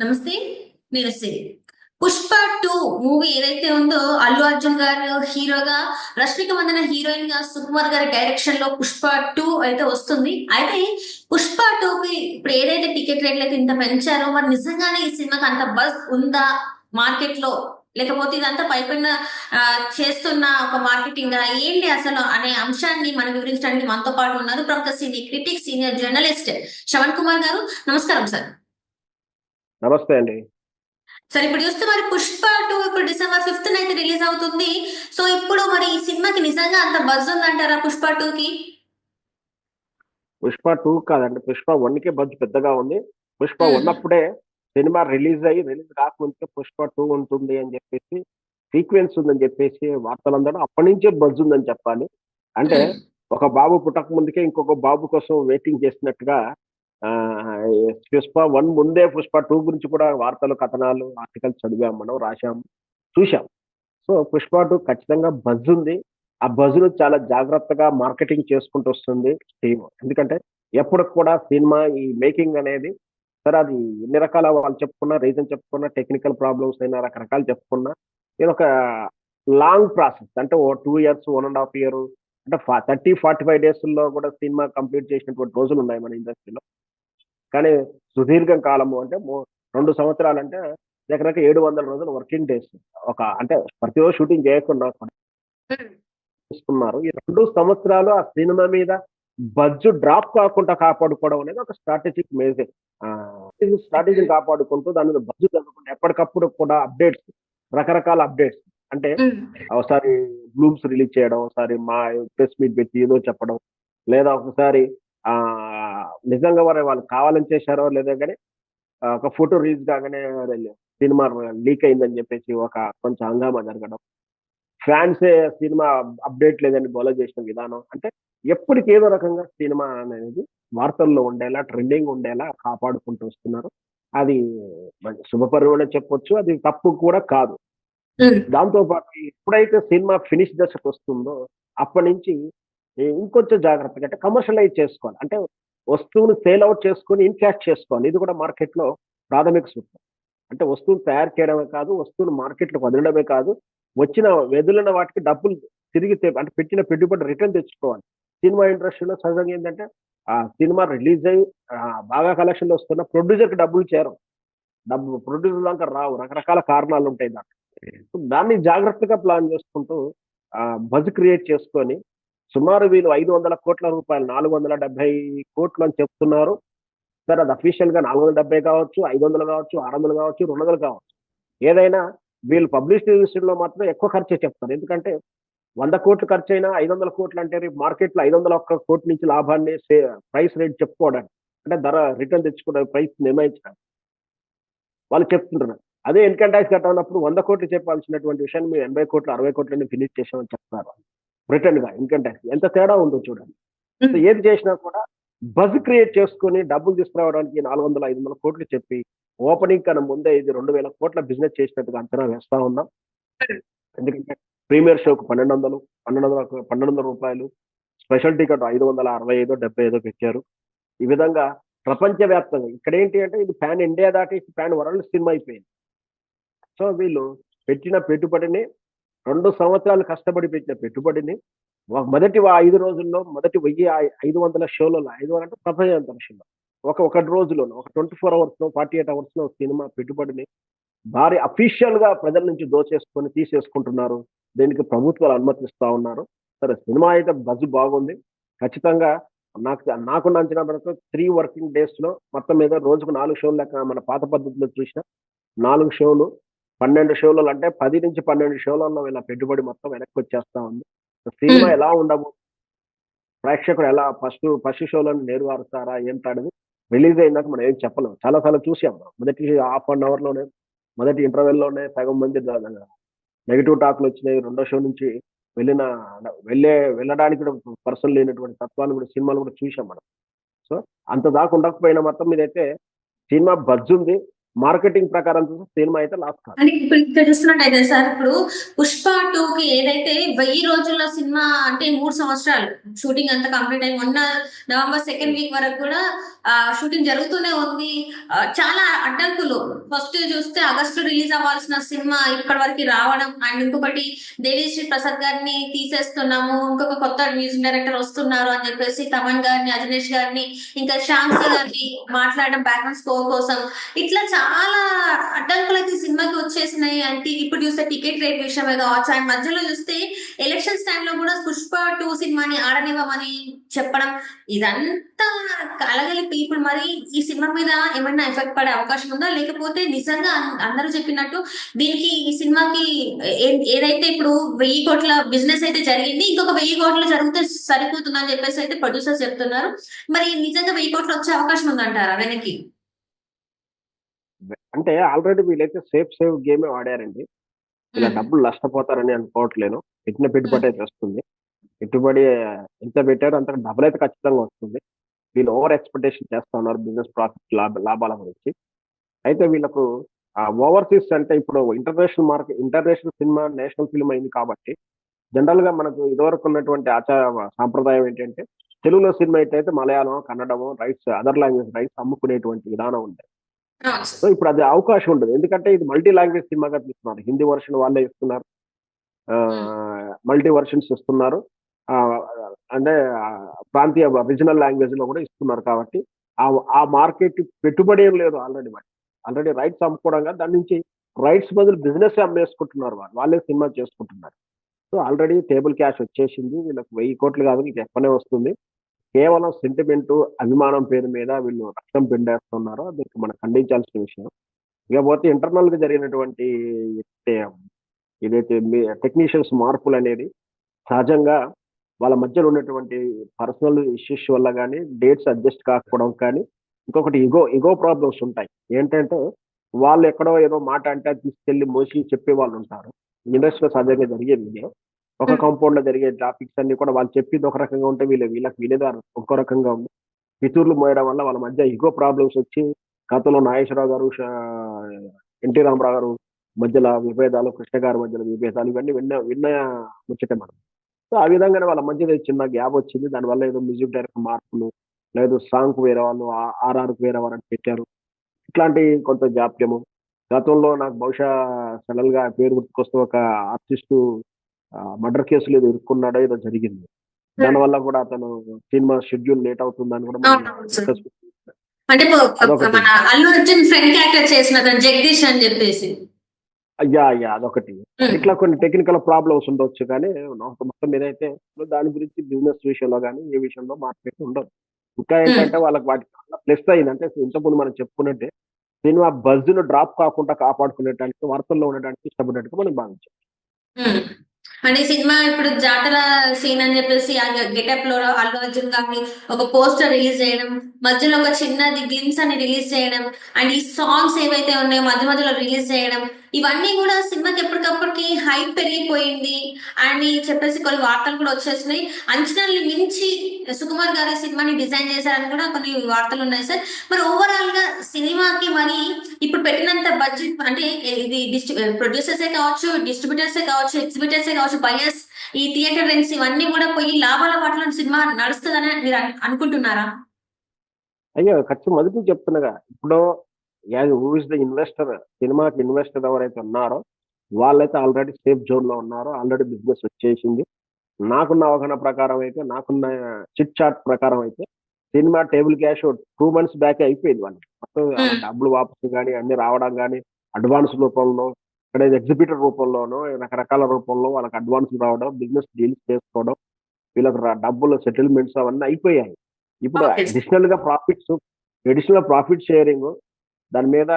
నమస్తే నేను సిరి Pushpa two movie ఏదైతే ఉందో అల్లు అర్జున్ గారు హీరోగా రష్మిక మందన హీరోయిన్గా సుకుమార్ గారి డైరెక్షన్లో పుష్ప టూ అయితే వస్తుంది. అయితే పుష్ప టూ కి ఇప్పుడు ఏదైతే టికెట్ రేట్లు అయితే ఇంత పెంచారో మరి నిజంగానే ఈ సినిమాకి అంత బస్ ఉందా మార్కెట్లో లేకపోతే ఇదంతా పైపైన చేస్తున్న ఒక మార్కెటింగ్? ఏంటి అసలు అనే అంశాన్ని మనం వివరించడానికి మనతో పాటు ఉన్నారు ప్రముఖ senior critic senior journalist Shravan Kumar garu. నమస్కారం సార్. నమస్తే అండి. సరే ఇప్పుడు చూస్తే మరి పుష్ప టూ ఇప్పుడు డిసెంబర్ ఫిఫ్త్ అయితే రిలీజ్ అవుతుంది. సో ఇప్పుడు మరి ఈ సినిమాకి నిజంగా అంత బజ్ ఉందంటారా పుష్ప టూ కి పుష్ప టూ కాదండి పుష్ప వన్ కే బడ్జ్ పెద్దగా ఉంది. పుష్ప. ఉన్నప్పుడే సినిమా రిలీజ్ అయ్యి రిలీజ్ కాకముందుకే పుష్ప టూ ఉంటుంది అని చెప్పేసి సీక్వెన్స్ ఉందని చెప్పేసి వార్తలందరూ అప్పటి నుంచే బజ్ ఉందని చెప్పాలి. అంటే ఒక బాబు పుట్టక ముందుకే ఇంకొక బాబు కోసం వెయిటింగ్ చేసినట్టుగా పుష్ప వన్ ముందే పుష్ప టూ గురించి కూడా వార్తలు కథనాలు ఆర్టికల్స్ చదివాం మనం రాశాం చూశాం. సో పుష్ప టూ ఖచ్చితంగా బజ్ ఉంది. ఆ బజ్ను చాలా జాగ్రత్తగా మార్కెటింగ్ చేసుకుంటూ వస్తుంది టీమ్ ఎందుకంటే ఎప్పుడు కూడా సినిమా ఈ మేకింగ్ అనేది సరే అది ఎన్ని రకాల వాళ్ళు చెప్పుకున్నా రీజన్ చెప్పుకున్నా టెక్నికల్ ప్రాబ్లమ్స్ అయినా రకరకాలు చెప్పుకున్నా ఇది ఒక లాంగ్ ప్రాసెస్. అంటే ఓ two years one and half year అంటే థర్టీ ఫార్టీ ఫైవ్ డేస్లో కూడా సినిమా కంప్లీట్ చేసినటువంటి రోజులు ఉన్నాయి మన ఇండస్ట్రీలో. కానీ సుదీర్ఘ కాలము అంటే రెండు సంవత్సరాలు అంటే దగ్గర ఏడు వందల రోజులు వర్కింగ్ డేస్. ఒక అంటే ప్రతిరోజు షూటింగ్ చేయకుండా కూడా తీసుకున్నారు ఈ రెండు సంవత్సరాలు ఆ సినిమా మీద బడ్జు డ్రాప్ కాకుండా కాపాడుకోవడం అనేది ఒక స్ట్రాటజిక్ మేజర్. స్ట్రాటజీ కాపాడుకుంటూ దాని మీద బడ్జు తగ్గకుండా ఎప్పటికప్పుడు కూడా అప్డేట్స్ రకరకాల అప్డేట్స్. అంటే ఒకసారి బ్లూమ్స్ రిలీజ్ చేయడం ఒకసారి మా ప్రెస్ మీట్ పెట్టి ఏదో చెప్పడం లేదా ఒకసారి ఆ నిజంగా వారు వాళ్ళు కావాలని చేశారో లేదా కానీ ఒక ఫోటో రిలీజ్ కాగానే సినిమా లీక్ అయిందని చెప్పేసి ఒక కొంచెం హంగామా జరగడం. ఫ్యాన్సే సినిమా అప్డేట్ లేదని గొల చేసిన విధానం. అంటే ఎప్పటికి ఏదో రకంగా సినిమా అనేది వార్తల్లో ఉండేలా ట్రెండింగ్ ఉండేలా కాపాడుకుంటూ వస్తున్నారు. అది మంచి శుభపరిమనే చెప్పొచ్చు అది తప్పు కూడా కాదు. దాంతో పాటు ఎప్పుడైతే సినిమా ఫినిష్ దశకు వస్తుందో అప్పటి నుంచి ఇంకొంచెం జాగ్రత్తగా అంటే కమర్షియలైజ్ చేసుకోవాలి. అంటే వస్తువుని సేల్ అవుట్ చేసుకొని ఇన్కాష్ చేసుకోవాలి ఇది కూడా మార్కెట్లో ప్రాథమిక సూత్రం. అంటే వస్తువుని తయారు చేయడమే కాదు వస్తువుని మార్కెట్లోకి వదలడమే కాదు వచ్చిన వెదులిన వాటికి డబ్బులు తిరిగి అంటే పెట్టిన పెట్టుబడి రిటర్న్ తెచ్చుకోవాలి. సినిమా ఇండస్ట్రీలో సహజంగా ఏంటంటే ఆ సినిమా రిలీజ్ అయ్యి బాగా కలెక్షన్లు వస్తున్న ప్రొడ్యూసర్కి డబ్బులు చేరం. డబ్బు ప్రొడ్యూసర్ దాకా రావు. రకరకాల కారణాలు ఉంటాయి దాంట్లో. దాన్ని జాగ్రత్తగా ప్లాన్ చేసుకుంటూ బజ్ క్రియేట్ చేసుకొని సుమారు వీళ్ళు ఐదు వందల కోట్ల రూపాయలు నాలుగు వందల డెబ్బై కోట్లు అని చెప్తున్నారు. సార్ అది అఫీషియల్గా నాలుగు వందల డెబ్బై కావచ్చు ఐదు వందలు కావచ్చు ఆరు వందలు కావచ్చు రెండు వందలు కావచ్చు. ఏదైనా వీళ్ళు పబ్లిసిటీ విషయంలో మాత్రం ఎక్కువ ఖర్చు చెప్తారు ఎందుకంటే వంద కోట్లు ఖర్చు అయినా ఐదు వందల కోట్లు అంటే రేపు మార్కెట్లో ఐదు వందల ఒక్క కోట్ల నుంచి లాభాన్ని ప్రైస్ రేట్ చెప్పుకోవడానికి అంటే ధర రిటర్న్ తెచ్చుకోవడం ప్రైస్ నిర్ణయించడానికి వాళ్ళు చెప్తుంటున్నారు. అదే ఇన్కమ్ ట్యాక్స్ కట్టినప్పుడు వంద కోట్లు చెప్పాల్సినటువంటి విషయాన్ని మేము ఎనభై కోట్లు అరవై కోట్లని ఫినిష్ చేసామని చెప్తారు రిటర్న్గా ఇన్కమ్ ట్యాక్స్ ఎంత తేడా ఉందో చూడండి. సో ఏది చేసినా కూడా బజ్ క్రియేట్ చేసుకొని డబ్బులు తీసుకురావడానికి నాలుగు వందల ఐదు వందల కోట్లు చెప్పి ఓపెనింగ్ కన్నా ముందే ఇది రెండు వేల కోట్ల బిజినెస్ చేసినట్టుగా అంచనా వేస్తా ఉన్నాం. ఎందుకంటే ప్రీమియర్ షోకు పన్నెండు వందలు పన్నెండు వందల పన్నెండు వందల రూపాయలు స్పెషల్ టికెట్ ఐదు వందల అరవై ఐదో డెబ్బై ఐదో పెట్టారు. ఈ విధంగా ప్రపంచవ్యాప్తంగా ఇక్కడ ఏంటి అంటే ఇది ప్యాన్ ఇండియా దాటేసి ప్యాన్ వరల్డ్ సినిమా అయిపోయింది. సో వీళ్ళు పెట్టిన పెట్టుబడిని రెండు సంవత్సరాలు కష్టపడి పెట్టిన పెట్టుబడిని మొదటి ఐదు రోజుల్లో మొదటి వెయ్యి ఐదు వందల షోలలో ఐదు వందల అంటే ప్రపంచ షోలో. ఒక ఒక రోజులో ఒక ట్వంటీ ఫోర్ అవర్స్లో ఫార్టీ ఎయిట్ అవర్స్లో సినిమా పెట్టుబడిని భారీ అఫీషియల్గా ప్రజల నుంచి దోచేసుకొని తీసేసుకుంటున్నారు. దీనికి ప్రభుత్వాలు అనుమతిస్తూ ఉన్నారు. సరే సినిమా అయితే బజ్ బాగుంది. ఖచ్చితంగా నాకు నాకున్న అంచనా వరకు త్రీ వర్కింగ్ డేస్లో మొత్తం మీద రోజుకు నాలుగు షోలు లెక్క మన పాత పద్ధతిలో చూసిన నాలుగు షోలు పన్నెండు షోలు అంటే పది నుంచి పన్నెండు షోలలో ఇలా పెట్టుబడి మొత్తం వెనక్కి వచ్చేస్తా ఉంది సినిమా. ఎలా ఉండబో ప్రేక్షకుడు ఎలా ఫస్ట్ ఫస్ట్ షోలను నేరువారుస్తారా ఏంటనేది రిలీజ్ అయినాక మనం ఏం చెప్పలేము. చాలా సార్లు చూసాం మొదటి హాఫ్ అన్ అవర్లోనే మొదటి ఇంటర్వెల్లోనే సగం మంది నెగిటివ్ టాక్లు వచ్చినాయి. రెండో షో నుంచి వెళ్ళిన వెళ్ళే వెళ్ళడానికి కూడా పర్సన్ లేనటువంటి తత్వాలు కూడా సినిమాలు కూడా చూసాం మనం. సో అంత దాకా ఉండకపోయినా మొత్తం మీద అయితే సినిమా బజ్ ఉంది మార్కెటింగ్ ప్రకారం చూస్తే సినిమా అయితే లాస్ట్ కాదు. అంటే ఇప్పుడు ఇక్కడ చూస్తున్నట్టయితే సార్ ఇప్పుడు పుష్ప టూ కి ఏదైతే వెయ్యి రోజుల సినిమా అంటే మూడు సంవత్సరాలు షూటింగ్ అంతా కంప్లీట్ అయి మొన్న నవంబర్ సెకండ్ వీక్ వరకు కూడా షూటింగ్ జరుగుతూనే ఉంది. చాలా అడ్డంకులు. ఫస్ట్ చూస్తే ఆగస్టు రిలీజ్ అవ్వాల్సిన సినిమా ఇప్పటి వరకు రావడం అండ్ ఇంకొకటి దేవిశ్రీ ప్రసాద్ గారిని తీసేస్తున్నాము ఇంకొక కొత్త మ్యూజిక్ డైరెక్టర్ వస్తున్నారు అని చెప్పేసి తమన్ గారిని అజనేష్ గారిని ఇంకా శ్యామ్సీ గారిని మాట్లాడడం బ్యాక్గ్రౌండ్ స్కోర్ కోసం. ఇట్లా చాలా అడ్డంకులు అయితే సినిమాకి వచ్చేసినాయి. అంటే ఇప్పుడు చూస్తే టికెట్ రేట్ విషయమే కావచ్చు అండ్ మధ్యలో చూస్తే ఎలక్షన్స్ టైంలో కూడా పుష్ప టూ సినిమాని ఆడనివ్వమని చెప్పడం ఇదంతా కలగలిపి ఇప్పుడు మరి ఈ సినిమా మీద ఏమైనా ఎఫెక్ట్ పడే అవకాశం ఉందా? లేకపోతే నిజంగా అందరూ చెప్పినట్టు దీనికి ఈ సినిమాకి ఏ- ఏదైతే ఇప్పుడు వెయ్యి కోట్ల బిజినెస్ అయితే జరిగింది ఇంకొక వెయ్యి కోట్లు జరిగితే సరిపోతుందని చెప్పేసి అయితే ప్రొడ్యూసర్స్ చెప్తున్నారు. మరి నిజంగా వెయ్యి కోట్లు వచ్చే అవకాశం ఉందంటారా వెనక్కి? అంటే ఆల్రెడీ వీళ్ళైతే సేఫ్ సేవ్ గేమే వాడారండి. ఇలా. డబ్బులు నష్టపోతారని అనుకోవట్లేను పెట్టిన పెట్టుబడి అయితే వస్తుంది. పెట్టుబడి ఎంత పెట్టారో అంత డబ్బులు అయితే ఖచ్చితంగా వస్తుంది. వీళ్ళు ఓవర్ ఎక్స్పెక్టేషన్ చేస్తా ఉన్నారు బిజినెస్ ప్రాఫిట్ లాభ లాభాల గురించి. అయితే వీళ్ళకు ఓవర్సీస్ అంటే ఇప్పుడు international market international cinema national film అయింది కాబట్టి జనరల్గా మనకు ఇదివరకు ఉన్నటువంటి ఆచార సాంప్రదాయం ఏంటంటే తెలుగులో సినిమా అయితే మలయాళం కన్నడము రైట్స్ అదర్ లాంగ్వేజ్ రైట్స్ అమ్ముకునేటువంటి విధానం ఉంది అవును సో ఇప్పుడు అది అవకాశం ఉండదు. ఎందుకంటే ఇది మల్టీ లాంగ్వేజ్ సినిమాగా తీస్తున్నారు హిందీ వర్షన్ వాళ్ళే ఇస్తున్నారు మల్టీ వర్షన్స్ ఇస్తున్నారు అంటే ప్రాంతీయ రీజనల్ లాంగ్వేజ్లో కూడా ఇస్తున్నారు కాబట్టి ఆ ఆ మార్కెట్ పెట్టుబడి ఏం లేదు ఆల్రెడీ మరి. ఆల్రెడీ రైట్స్ అమ్ముకోవడం కాదు. దాని నుంచి రైట్స్ బదులు బిజినెస్ అమ్మేసుకుంటున్నారు వాళ్ళు. వాళ్ళే సినిమా చేసుకుంటున్నారు. సో ఆల్రెడీ టేబుల్ క్యాష్ వచ్చేసింది. వీళ్ళకి వెయ్యి కోట్లు కాదు. నీకు ఎక్కువనే వస్తుంది. కేవలం సెంటిమెంట్ అభిమానం పేరు మీద వీళ్ళు రక్తం పిండేస్తున్నారు. అది మనం ఖండించాల్సిన విషయం. ఇకపోతే ఇంటర్నల్‌గా జరిగినటువంటి ఏ- ఏదైతే టెక్నీషియన్స్ మార్పులు అనేది సహజంగా వాళ్ళ మధ్యలో ఉన్నటువంటి పర్సనల్ ఇష్యూస్ వల్ల కానీ డేట్స్ అడ్జస్ట్ కాకపోవడం కానీ ఇంకొకటి ఇగో ఇగో ప్రాబ్లమ్స్ ఉంటాయి. ఏంటంటే వాళ్ళు ఎక్కడో ఏదో మాట అంటే అది తీసుకెళ్ళి మోసి చెప్పే వాళ్ళు ఉంటారు. ఇండస్ట్రీలో సహజంగా జరిగేది ఇదే. ఒక Hmm. కాంపౌండ్లో జరిగే టాపిక్స్ అన్ని కూడా వాళ్ళు చెప్పింది ఒక రకంగా ఉంటే వీళ్ళు వీళ్ళకి వినేది ఇంకో రకంగా ఉంది. పితూర్లు మోయడం వల్ల వాళ్ళ మధ్య ఇగో ప్రాబ్లమ్స్ వచ్చి గతంలో నాగేశ్వరరావు గారు ఎన్టీ రామారావు గారు మధ్యలో విభేదాలు కృష్ణ గారి మధ్యలో విభేదాలు ఇవన్నీ విన్న విన్న ముచ్చటే మనం. సో ఆ విధంగానే వాళ్ళ మధ్యలో చిన్న గ్యాప్ వచ్చింది. దానివల్ల ఏదో మ్యూజిక్ డైరెక్టర్ మార్పులు లేదు సాంగ్ వేరే వాళ్ళు ఆర్ఆర్కి వేరే వాళ్ళని పెట్టారు. ఇట్లాంటి కొంత జాప్యము. గతంలో నాకు బహుశా సడన్గా పేరు గుర్తుకొస్తే ఒక ఆర్టిస్టు మర్డర్ కేసులో ఏదో ఇరుక్కున్నాడో ఏదో జరిగింది. దానివల్ల కూడా అతను సినిమా షెడ్యూల్ లేట్ అవుతుందని కూడా అంటే. మన అల్లు అర్జున్ ఫ్రెండ్ క్యారెక్టర్ చేసిన జగదీష్ అని చెప్పేసి. అయ్యా అయ్యా అదొకటి. ఉమ్. ఇట్లా కొన్ని టెక్నికల్ ప్రాబ్లమ్స్ ఉండొచ్చు కానీ నాకు మొత్తం మీద అయితే దాని గురించి బిజినెస్ విషయంలో కానీ ఏ విషయంలో మార్కెట్ ఉండదు. ఇంకా ఏంటంటే వాళ్ళకి వాటి ప్లస్ అయింది అంటే ఇంతకుముందు మనం చెప్పుకున్నట్టే సినిమా బజ్ను డ్రాప్ కాకుండా కాపాడుకునేటానికి వార్తల్లో ఉండడానికి ఇష్టపడినట్టుగా మనం భావించాం. అంటే ఈ సినిమా ఇప్పుడు జాతర సీన్ అని చెప్పేసి ఆ గెటప్లో అల్లు అర్జున్ గారిని ఒక పోస్టర్ రిలీజ్ చేయడం మధ్యలో ఒక చిన్నది గ్లిమ్స్ అని రిలీజ్ చేయడం అండ్ ఈ సాంగ్స్ ఏవైతే ఉన్నాయో మధ్య మధ్యలో రిలీజ్ చేయడం ఇవన్నీ కూడా సినిమాకి ఎప్పటికప్పటికి హైప్ పెరిగిపోయింది. అని చెప్పేసి కొన్ని వార్తలు కూడా వచ్చేసినాయి. అంచనాల్ని మించి సుకుమార్ గారి సినిమాని డిజైన్ చేశారని కూడా కొన్ని వార్తలు ఉన్నాయి సార్. మరి ఓవరాల్గా సినిమాకి మరి ఇప్పుడు పెట్టినంత బడ్జెట్ అంటే ఇది ప్రొడ్యూసర్సే కావచ్చు డిస్ట్రిబ్యూటర్సే కావచ్చు ఎగ్జిబిటర్సే కావచ్చు బయర్స్ ఈ థియేటర్ రెంట్స్ ఇవన్నీ కూడా పోయి లాభాల వాటిలో సినిమా నడుస్తుందని మీరు అనుకుంటున్నారా? అయ్యో ఖర్చు మొదటి చెప్తున్నాగా. ఇప్పుడు హూ ఇస్ ద ఇన్వెస్టర్ సినిమాకి ఇన్వెస్టర్ ఎవరైతే ఉన్నారో వాళ్ళైతే ఆల్రెడీ సేఫ్ జోన్లో ఉన్నారు ఆల్రెడీ బిజినెస్ వచ్చేసింది నాకున్న అవగాహన ప్రకారం అయితే నాకున్న చిట్ చాట్ ప్రకారం అయితే cinema table cash two months back అయిపోయింది వాళ్ళకి మొత్తం. డబ్బులు వాపసు కానీ అన్ని రావడం కానీ అడ్వాన్స్ రూపంలో ఇక్కడ ఎగ్జిబిటర్ రూపంలోనో రకరకాల రూపంలో వాళ్ళకి అడ్వాన్స్ రావడం బిజినెస్ డీల్స్ చేసుకోవడం వీళ్ళకి డబ్బులు సెటిల్మెంట్స్ అవన్నీ అయిపోయాయి ఇప్పుడు. అడిషనల్గా ప్రాఫిట్స్ అడిషనల్ ప్రాఫిట్ షేరింగ్ దాని మీద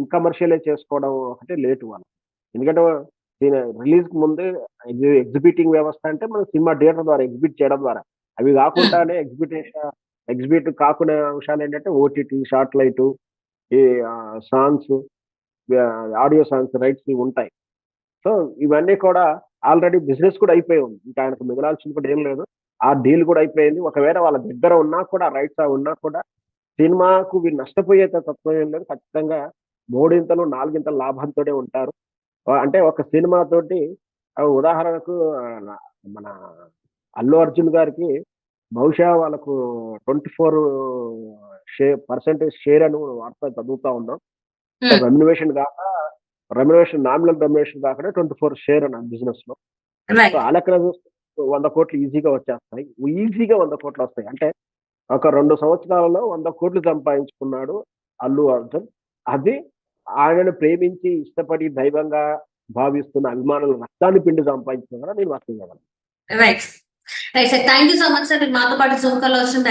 ఇన్కమర్షియలే చేసుకోవడం ఒకటే లేటు వాళ్ళు. ఎందుకంటే రిలీజ్కు ముందే ఎగ్జిబిటింగ్ వ్యవస్థ అంటే మన సినిమా థియేటర్ ద్వారా ఎగ్జిబిట్ చేయడం ద్వారా. అవి కాకుండానే ఎగ్జిబిటేషన్ ఎగ్జిబిట్ కాకుండా అంశాలు ఏంటంటే ఓటీటీ షార్ట్ లైట్ ఈ సాంగ్స్ ఆడియో సాంగ్స్ రైట్స్ ఇవి ఉంటాయి. సో ఇవన్నీ కూడా ఆల్రెడీ బిజినెస్ కూడా అయిపోయి ఉంది. ఇంకా ఆయనకు మిగలాల్సింది కూడా ఏం లేదు. ఆ డీల్ కూడా అయిపోయింది. ఒకవేళ వాళ్ళ దగ్గర ఉన్నా కూడా రైట్స్ ఉన్నా కూడా సినిమాకు వీళ్ళు నష్టపోయే తత్వం ఏం లేదు ఖచ్చితంగా మూడింతలు నాలుగింతల లాభంతోనే ఉంటారు. అంటే ఒక సినిమా తోటి ఉదాహరణకు మన అల్లు అర్జున్ గారికి బహుశా వాళ్ళకు twenty four share percentage share అని వార్త చదువుతా ఉన్నాం. రెమ్యునేషన్ కాక రెమ్యునేషన్ నామినల్ రెమ్యునేషన్ కాకుండా ట్వంటీ ఫోర్ షేర్ అని బిజినెస్లో చూస్తే వంద కోట్లు ఈజీగా వచ్చేస్తాయి. ఈజీగా వంద కోట్లు వస్తాయి. అంటే ఒక రెండు సంవత్సరాలలో వంద కోట్లు సంపాదించుకున్నాడు అల్లు అర్జున్. అది ఆయనను ప్రేమించి ఇష్టపడి దైవంగా భావిస్తున్న అభిమానుల రక్తాన్ని పిండి సంపాదించిన కూడా నేను వర్తించగలను right right sir thank you so much sir మాతో పాటు జూమ్ వచ్చింది